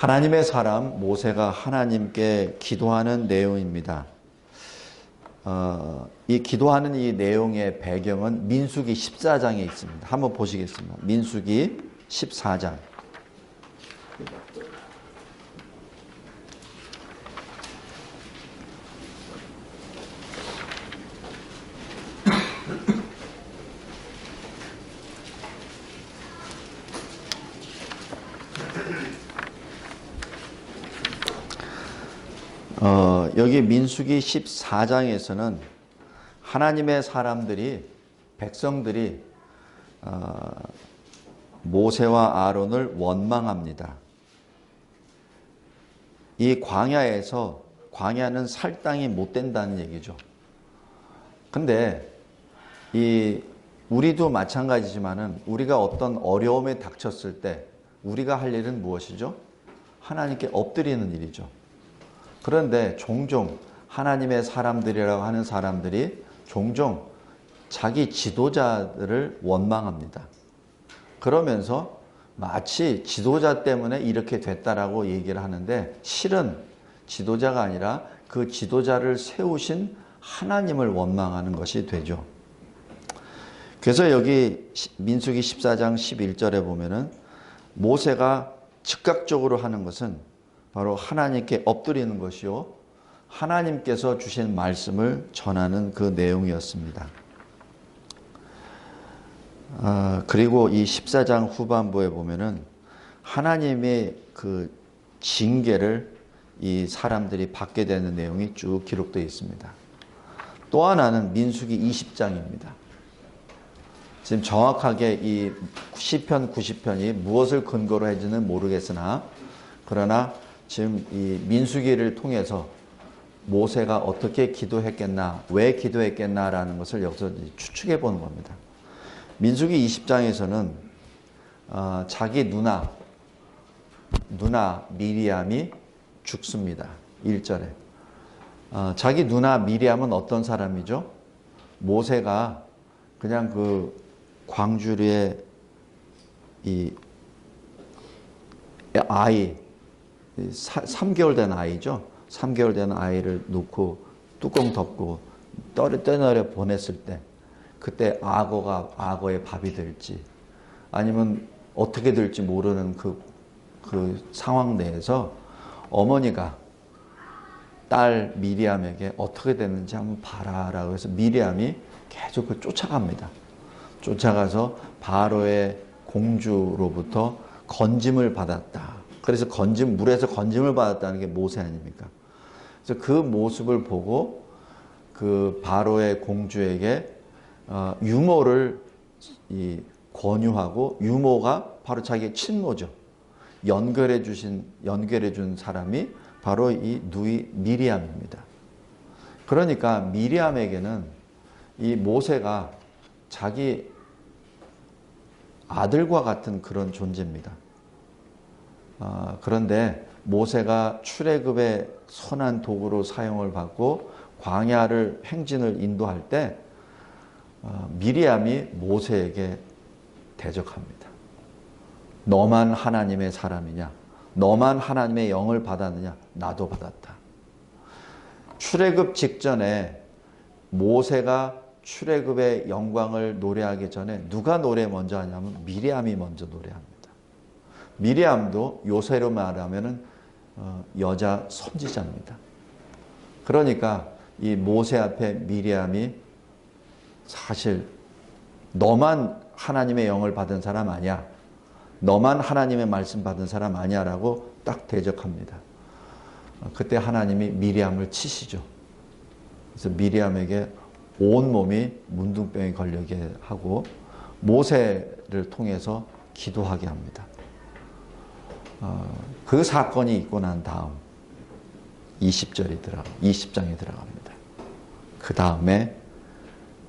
하나님의 사람 모세가 하나님께 기도하는 내용입니다. 어, 이 기도하는 이 내용의 배경은 민수기 14장에 있습니다. 한번 보시겠습니다. 민수기 14장. 어, 민수기 14장에서는 하나님의 사람들이 백성들이 어, 모세와 아론을 원망합니다. 이 광야에서 광야는 살 땅이 못 된다는 얘기죠. 근데 이 우리도 마찬가지지만은 우리가 어떤 어려움에 닥쳤을 때 우리가 할 일은 무엇이죠? 하나님께 엎드리는 일이죠. 그런데 종종 하나님의 사람들이라고 하는 사람들이 종종 자기 지도자들을 원망합니다. 그러면서 마치 지도자 때문에 이렇게 됐다라고 얘기를 하는데 실은 지도자가 아니라 그 지도자를 세우신 하나님을 원망하는 것이 되죠. 그래서 여기 민수기 14장 11절에 보면은 모세가 즉각적으로 하는 것은 바로 하나님께 엎드리는 것이요. 하나님께서 주신 말씀을 전하는 그 내용이었습니다. 아, 그리고 이 14장 후반부에 보면은 하나님의 그 징계를 이 사람들이 받게 되는 내용이 쭉 기록되어 있습니다. 또 하나는 민수기 20장입니다. 지금 정확하게 이 시편 90편이 무엇을 근거로 해지는 모르겠으나 그러나 지금 이 민수기를 통해서 모세가 어떻게 기도했겠나, 왜 기도했겠나라는 것을 여기서 추측해 보는 겁니다. 민수기 20장에서는 어, 자기 누나, 누나 미리암이 죽습니다. 1절에. 어, 자기 누나 미리암은 어떤 사람이죠? 모세가 그냥 그 광주리에 이 아이, 3개월 된 아이죠. 3개월 된 아이를 놓고 뚜껑 덮고 떠내려 보냈을 때 그때 악어가 악어의 밥이 될지 아니면 어떻게 될지 모르는 그, 그 상황 내에서 어머니가 딸 미리암에게 어떻게 됐는지 한번 봐라 라고 해서 미리암이 계속 그 쫓아갑니다. 쫓아가서 바로의 공주로부터 건짐을 받았다. 그래서 건짐 물에서 건짐을 받았다는 게 모세 아닙니까? 그래서 그 모습을 보고 그 바로의 공주에게 어, 유모를 이 권유하고 유모가 바로 자기의 친모죠. 연결해 주신 연결해 준 사람이 바로 이 누이 미리암입니다. 그러니까 미리암에게는 이 모세가 자기 아들과 같은 그런 존재입니다. 어, 그런데 모세가 출애굽의 선한 도구로 사용을 받고 광야를 행진을 인도할 때 어, 미리암이 모세에게 대적합니다. 너만 하나님의 사람이냐? 너만 하나님의 영을 받았느냐? 나도 받았다. 출애굽 직전에 모세가 출애굽의 영광을 노래하기 전에 누가 노래 먼저 하냐면 미리암이 먼저 노래합니다. 미리암도 요새로 말하면은 어, 여자 선지자입니다. 그러니까 이 모세 앞에 미리암이 사실 너만 하나님의 영을 받은 사람 아니야. 너만 하나님의 말씀 받은 사람 아니야라고 딱 대적합니다. 어, 그때 하나님이 미리암을 치시죠. 그래서 미리암에게 온 몸이 문둥병에 걸리게 하고 모세를 통해서 기도하게 합니다. 어, 그 사건이 있고 난 다음 20절이 들어 20장에 들어갑니다. 그 다음에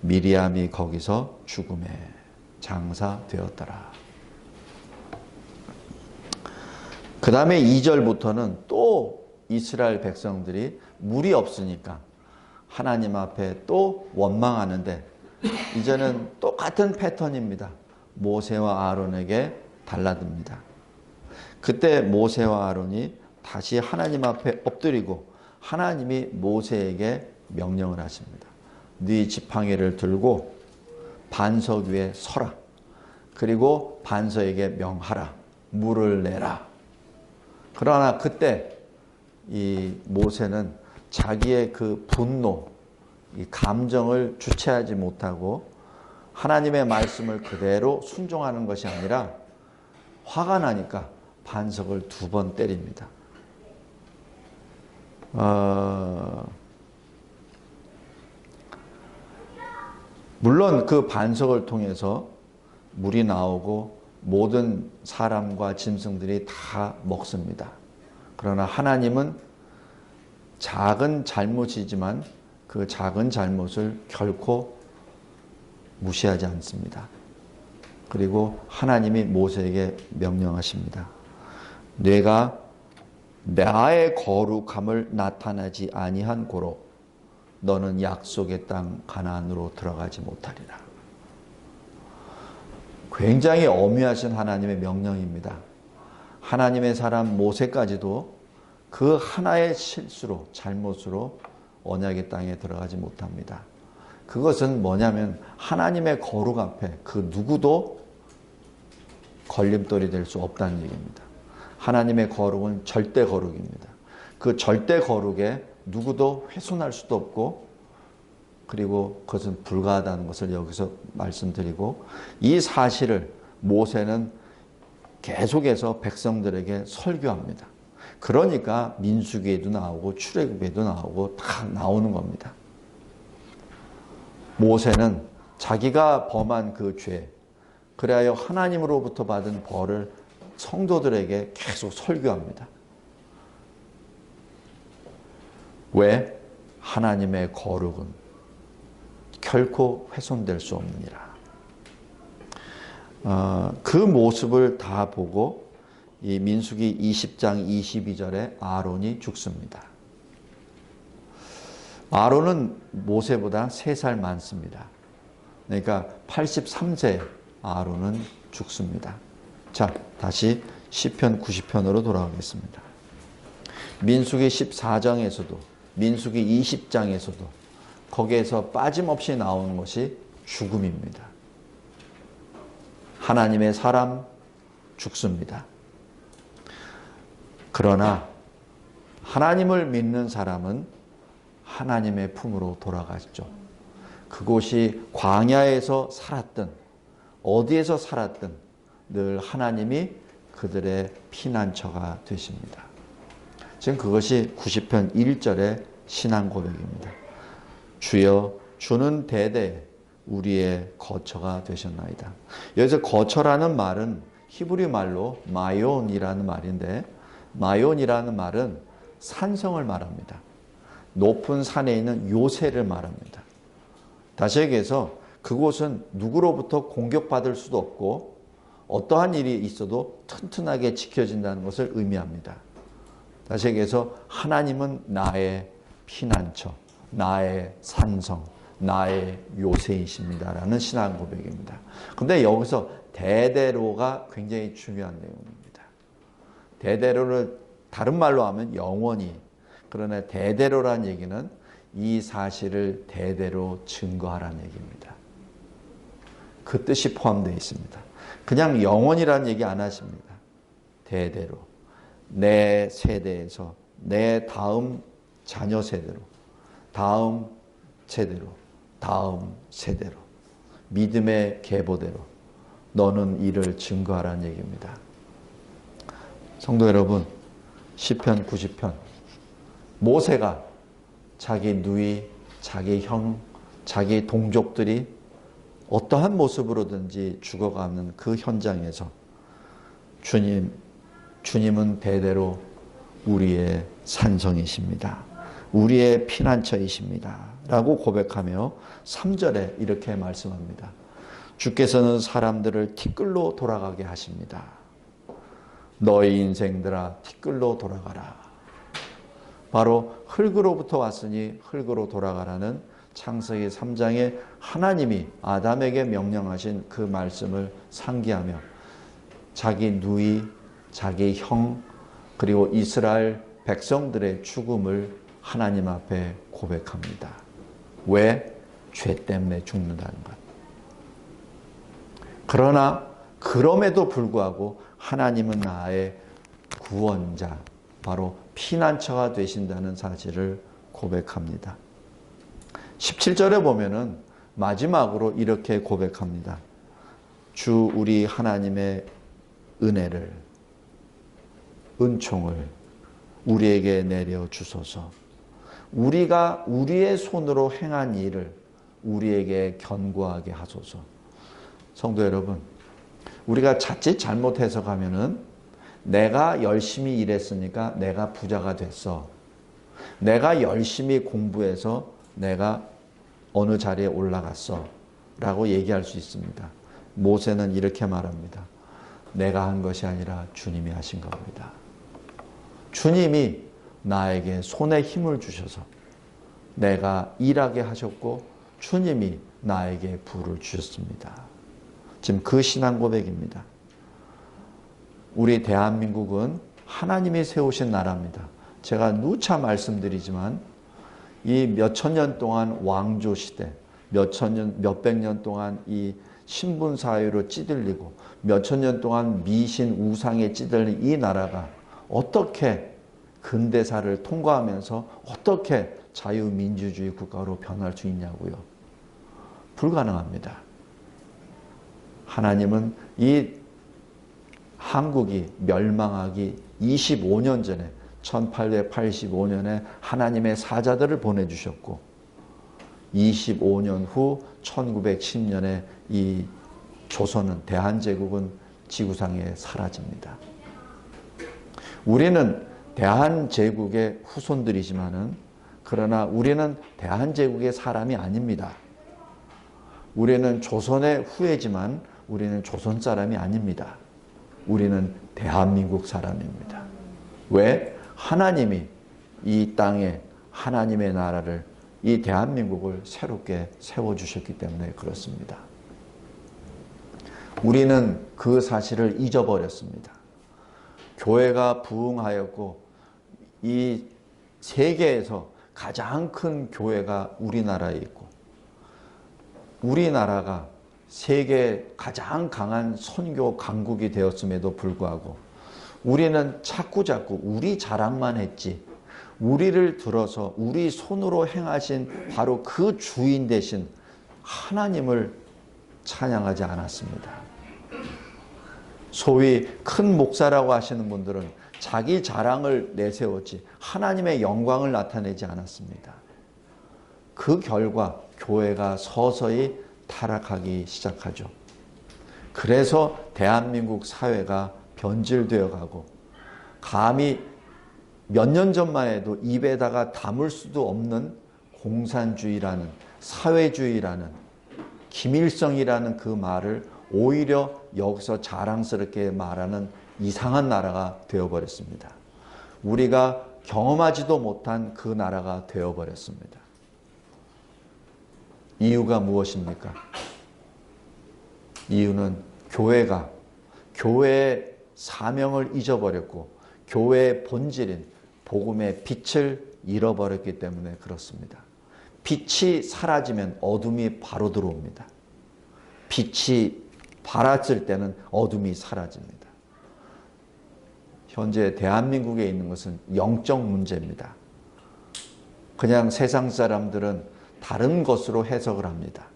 미리암이 거기서 죽음에 장사되었더라. 그 다음에 2절부터는 또 이스라엘 백성들이 물이 없으니까 하나님 앞에 또 원망하는데 이제는 똑같은 패턴입니다. 모세와 아론에게 달라듭니다. 그때 모세와 아론이 다시 하나님 앞에 엎드리고 하나님이 모세에게 명령을 하십니다. 네 지팡이를 들고 반석 위에 서라. 그리고 반석에게 명하라. 물을 내라. 그러나 그때 이 모세는 자기의 그 분노, 이 감정을 주체하지 못하고 하나님의 말씀을 그대로 순종하는 것이 아니라 화가 나니까 반석을 두 번 때립니다. 어, 물론 그 반석을 통해서 물이 나오고 모든 사람과 짐승들이 다 먹습니다. 그러나 하나님은 작은 잘못이지만 그 작은 잘못을 결코 무시하지 않습니다. 그리고 하나님이 모세에게 명령하십니다. 내가 나의 거룩함을 나타나지 아니한 고로 너는 약속의 땅 가나안으로 들어가지 못하리라. 굉장히 엄미하신 하나님의 명령입니다. 하나님의 사람 모세까지도 그 하나의 실수로 잘못으로 언약의 땅에 들어가지 못합니다. 그것은 뭐냐면 하나님의 거룩 앞에 그 누구도 걸림돌이 될 수 없다는 얘기입니다. 하나님의 거룩은 절대 거룩입니다. 그 절대 거룩에 누구도 훼손할 수도 없고 그리고 그것은 불가하다는 것을 여기서 말씀드리고 이 사실을 모세는 계속해서 백성들에게 설교합니다. 그러니까 민수기에도 나오고 출애굽에도 나오고 다 나오는 겁니다. 모세는 자기가 범한 그 죄, 그래야 하나님으로부터 받은 벌을 성도들에게 계속 설교합니다. 왜? 하나님의 거룩은 결코 훼손될 수 없느니라. 어, 그 모습을 다 보고 이 민수기 20장 22절에 아론이 죽습니다. 아론은 모세보다 3살 많습니다. 그러니까 83세 아론은 죽습니다. 자, 다시 시편 90편으로 돌아가겠습니다. 민수기 14장에서도 민수기 20장에서도 거기에서 빠짐없이 나오는 것이 죽음입니다. 하나님의 사람 죽습니다. 그러나 하나님을 믿는 사람은 하나님의 품으로 돌아가죠. 그곳이 광야에서 살았든 어디에서 살았든 늘 하나님이 그들의 피난처가 되십니다. 지금 그것이 90편 1절의 신앙 고백입니다. 주여 주는 대대 우리의 거처가 되셨나이다. 여기서 거처라는 말은 히브리 말로 마요이라는 말인데 마요이라는 말은 산성을 말합니다. 높은 산에 있는 요새를 말합니다. 다시 얘기해서 그곳은 누구로부터 공격받을 수도 없고 어떠한 일이 있어도 튼튼하게 지켜진다는 것을 의미합니다. 다시 얘기해서 하나님은 나의 피난처, 나의 산성, 나의 요새이십니다라는 신앙 고백입니다. 근데 여기서 대대로가 굉장히 중요한 내용입니다. 대대로를 다른 말로 하면 영원히 그러나 대대로란 얘기는 이 사실을 대대로 증거하라는 얘기입니다. 그 뜻이 포함되어 있습니다. 그냥 영원이라는 얘기 안 하십니다. 대대로. 내 세대에서 내 다음 자녀 세대로, 다음 세대로, 다음 세대로, 믿음의 계보대로 너는 이를 증거하라는 얘기입니다. 성도 여러분, 시편 90편 모세가 자기 누이, 자기 형, 자기 동족들이 어떠한 모습으로든지 죽어가는 그 현장에서 주님, 주님은 대대로 우리의 산성이십니다. 우리의 피난처이십니다. 라고 고백하며 3절에 이렇게 말씀합니다. 주께서는 사람들을 티끌로 돌아가게 하십니다. 너희 인생들아 티끌로 돌아가라. 바로 흙으로부터 왔으니 흙으로 돌아가라는 창세기 3장에 하나님이 아담에게 명령하신 그 말씀을 상기하며 자기 누이, 자기 형 그리고 이스라엘 백성들의 죽음을 하나님 앞에 고백합니다. 왜? 죄 때문에 죽는다는 것. 그러나 그럼에도 불구하고 하나님은 나의 구원자, 바로 피난처가 되신다는 사실을 고백합니다. 17절에 보면은 마지막으로 이렇게 고백합니다. 주 우리 하나님의 은혜를, 은총을 우리에게 내려 주소서. 우리가 우리의 손으로 행한 일을 우리에게 견고하게 하소서. 성도 여러분, 우리가 자칫 잘못 해석하면은 내가 열심히 일했으니까 내가 부자가 됐어. 내가 열심히 공부해서 내가 어느 자리에 올라갔어. 라고 얘기할 수 있습니다. 모세는 이렇게 말합니다. 내가 한 것이 아니라 주님이 하신 겁니다. 주님이 나에게 손에 힘을 주셔서 내가 일하게 하셨고 주님이 나에게 부를 주셨습니다. 지금 그 신앙 고백입니다. 우리 대한민국은 하나님이 세우신 나라입니다. 제가 누차 말씀드리지만 이 몇천 년 동안 왕조 시대, 몇천 년, 몇백 년 동안 이 신분 사회로 찌들리고 몇천 년 동안 미신 우상에 찌들린 이 나라가 어떻게 근대사를 통과하면서 어떻게 자유민주주의 국가로 변할 수 있냐고요. 불가능합니다. 하나님은 이 한국이 멸망하기 25년 전에 1885년에 하나님의 사자들을 보내주셨고 25년 후 1910년에 이 조선은 대한제국은 지구상에 사라집니다. 우리는 대한제국의 후손들이지만은 그러나 우리는 대한제국의 사람이 아닙니다. 우리는 조선의 후예지만 우리는 조선 사람이 아닙니다. 우리는 대한민국 사람입니다. 왜? 하나님이 이 땅에 하나님의 나라를 이 대한민국을 새롭게 세워주셨기 때문에 그렇습니다. 우리는 그 사실을 잊어버렸습니다. 교회가 부흥하였고 이 세계에서 가장 큰 교회가 우리나라에 있고 우리나라가 세계 가장 강한 선교 강국이 되었음에도 불구하고 우리는 자꾸 자꾸 우리 자랑만 했지 우리를 들어서 우리 손으로 행하신 바로 그 주인 대신 하나님을 찬양하지 않았습니다. 소위 큰 목사라고 하시는 분들은 자기 자랑을 내세웠지 하나님의 영광을 나타내지 않았습니다. 그 결과 교회가 서서히 타락하기 시작하죠. 그래서 대한민국 사회가 변질되어 가고 감히 몇 년 전만 해도 입에다가 담을 수도 없는 공산주의라는 사회주의라는 김일성이라는 그 말을 오히려 여기서 자랑스럽게 말하는 이상한 나라가 되어버렸습니다. 우리가 경험하지도 못한 그 나라가 되어버렸습니다. 이유가 무엇입니까? 이유는 교회가 교회의 사명을 잊어버렸고 교회의 본질인 복음의 빛을 잃어버렸기 때문에 그렇습니다. 빛이 사라지면 어둠이 바로 들어옵니다. 빛이 밝았을 때는 어둠이 사라집니다. 현재 대한민국에 있는 것은 영적 문제입니다. 그냥 세상 사람들은 다른 것으로 해석을 합니다.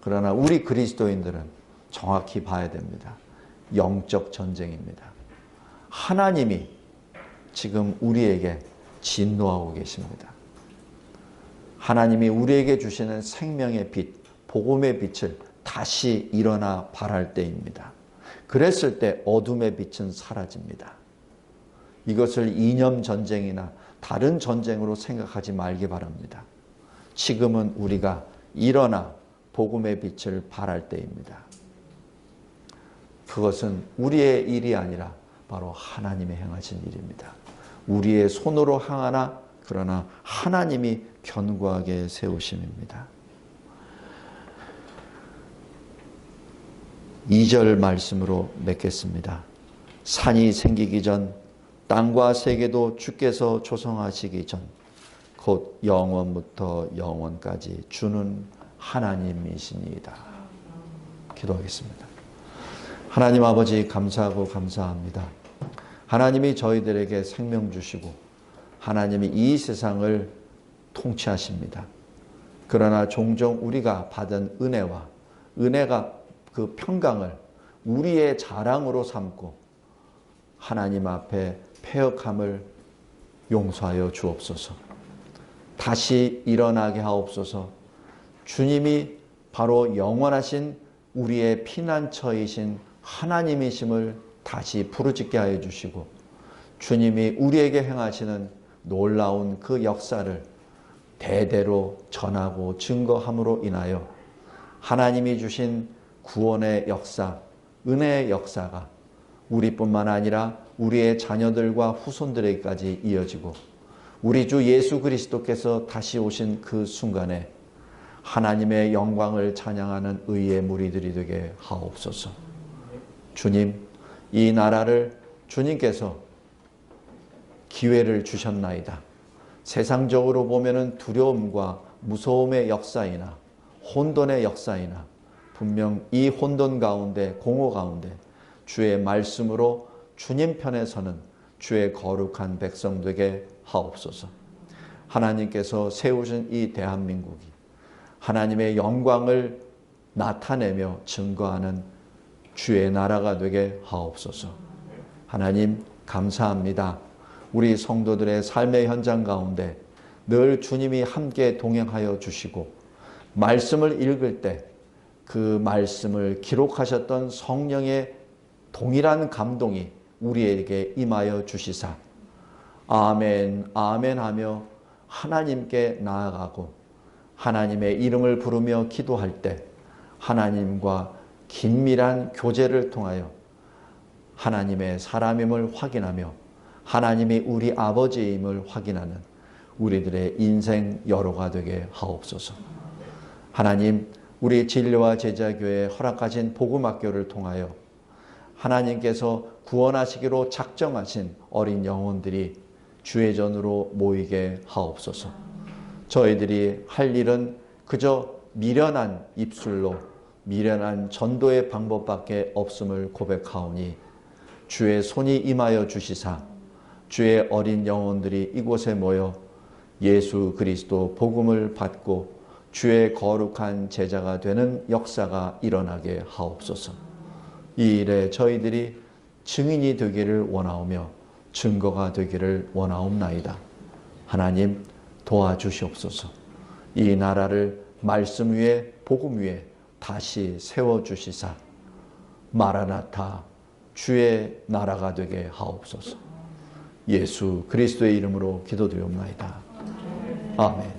그러나 우리 그리스도인들은 정확히 봐야 됩니다. 영적 전쟁입니다. 하나님이 지금 우리에게 진노하고 계십니다. 하나님이 우리에게 주시는 생명의 빛, 복음의 빛을 다시 일어나 발할 때입니다. 그랬을 때 어둠의 빛은 사라집니다. 이것을 이념 전쟁이나 다른 전쟁으로 생각하지 말기 바랍니다. 지금은 우리가 일어나 복음의 빛을 발할 때입니다. 그것은 우리의 일이 아니라 바로 하나님의 행하신 일입니다. 우리의 손으로 항하나 그러나 하나님이 견고하게 세우심입니다. 2절 말씀으로 맺겠습니다. 산이 생기기 전 땅과 세계도 주께서 조성하시기 전 곧 영원부터 영원까지 주는 하나님이시니이다. 기도하겠습니다. 하나님 아버지 감사하고 감사합니다. 하나님이 저희들에게 생명 주시고 하나님이 이 세상을 통치하십니다. 그러나 종종 우리가 받은 은혜와 은혜가 그 평강을 우리의 자랑으로 삼고 하나님 앞에 폐역함을 용서하여 주옵소서. 다시 일어나게 하옵소서. 주님이 바로 영원하신 우리의 피난처이신 하나님이심을 다시 부르짖게 하여 주시고 주님이 우리에게 행하시는 놀라운 그 역사를 대대로 전하고 증거함으로 인하여 하나님이 주신 구원의 역사, 은혜의 역사가 우리뿐만 아니라 우리의 자녀들과 후손들에게까지 이어지고 우리 주 예수 그리스도께서 다시 오신 그 순간에 하나님의 영광을 찬양하는 의의 무리들이 되게 하옵소서. 주님, 이 나라를 주님께서 기회를 주셨나이다. 세상적으로 보면은 두려움과 무서움의 역사이나 혼돈의 역사이나 분명 이 혼돈 가운데 공허 가운데 주의 말씀으로 주님 편에 서는 주의 거룩한 백성 되게 하옵소서. 하나님께서 세우신 이 대한민국이 하나님의 영광을 나타내며 증거하는 주의 나라가 되게 하옵소서. 하나님 감사합니다. 우리 성도들의 삶의 현장 가운데 늘 주님이 함께 동행하여 주시고 말씀을 읽을 때 그 말씀을 기록하셨던 성령의 동일한 감동이 우리에게 임하여 주시사 아멘 아멘 하며 하나님께 나아가고 하나님의 이름을 부르며 기도할 때 하나님과 긴밀한 교제를 통하여 하나님의 사람임을 확인하며 하나님이 우리 아버지임을 확인하는 우리들의 인생 여로가 되게 하옵소서. 하나님, 우리 진료와 제자교회 허락하신 복음학교를 통하여 하나님께서 구원하시기로 작정하신 어린 영혼들이 주의 전으로 모이게 하옵소서. 저희들이 할 일은 그저 미련한 입술로 미련한 전도의 방법밖에 없음을 고백하오니 주의 손이 임하여 주시사 주의 어린 영혼들이 이곳에 모여 예수 그리스도 복음을 받고 주의 거룩한 제자가 되는 역사가 일어나게 하옵소서. 이 일에 저희들이 증인이 되기를 원하오며 증거가 되기를 원하옵나이다. 하나님 도와주시옵소서. 이 나라를 말씀 위에 복음 위에 다시 세워 주시사 마라나타 주의 나라가 되게 하옵소서. 예수 그리스도의 이름으로 기도드리옵나이다. 아멘.